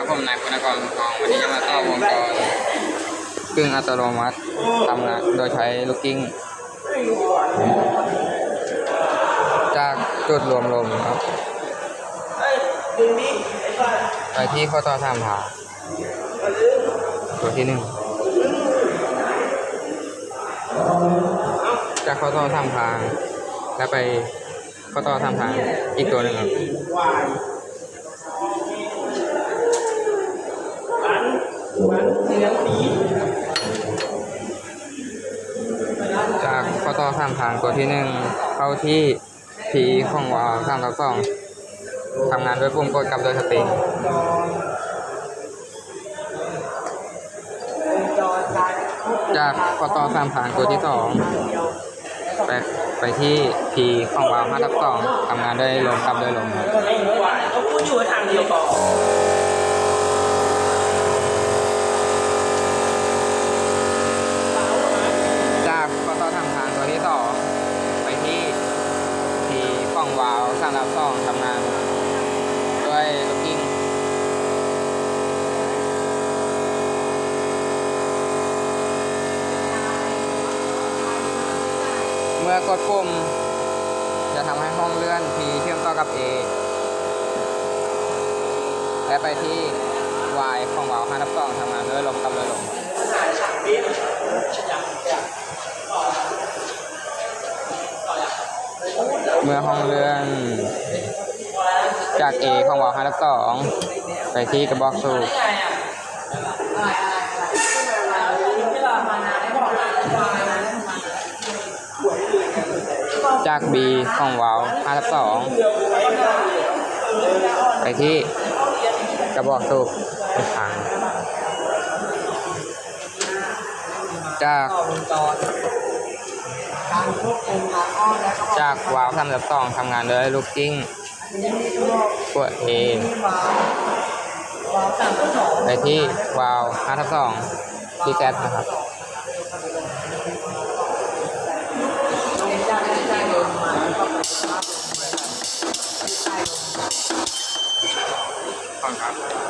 ครับผมนายคุณกรทองวันนี้จะมาต่อวงจรกึ่งอัตโนมัติทำงานโดยใช้ลูกกิ้ง จากจุดรวมลมครับไปที่ข้อต่อทำผาตัวที่หนึ่งจากข้อต่อทำทางแล้วไปข้อต่อทำทางอีกตัวหนึ่งครับ จาก ข้อต่อทำทางตัวที่หนึ่งเข้าที่ผีของวาล์วสามทับสองทำงานด้วยปุ่มกดกับโดยสปริงจากข้อต่อสามทางตัวที่สองไปไปที่ผีของวาล์วห้าทับสองทำงานด้วยลมกับโดยลมครับ เขาพูดอยู่ทางเดียวก่อน จากข้อต่อทำทางตัวที่สองไปที่ผีข องวาล์วสามทับสองทำงาน ด้วยลูกกิ้งเมื่อกดปุ่ม จะทำให้ห้องเลื่อน P เชื่อมต่อกับ A และไปที่ Y ของวาล์ว5ทับ2ทำงานด้วยลมกับโดยลม เมื่อห้องเลื่อน จาก A ของวาล์ว5ทับ2ไปที่กระบอกสูบจาก B ของวาล์ว5ทับ2ไปที่กระบอกสูบอีกครั้งจากต่อวง จากวาวทำมสิบสองทำงานโดยลูกกิ้งตัวเอไปที่วาวห้าทับสองที่แก๊นะครับฟังครับ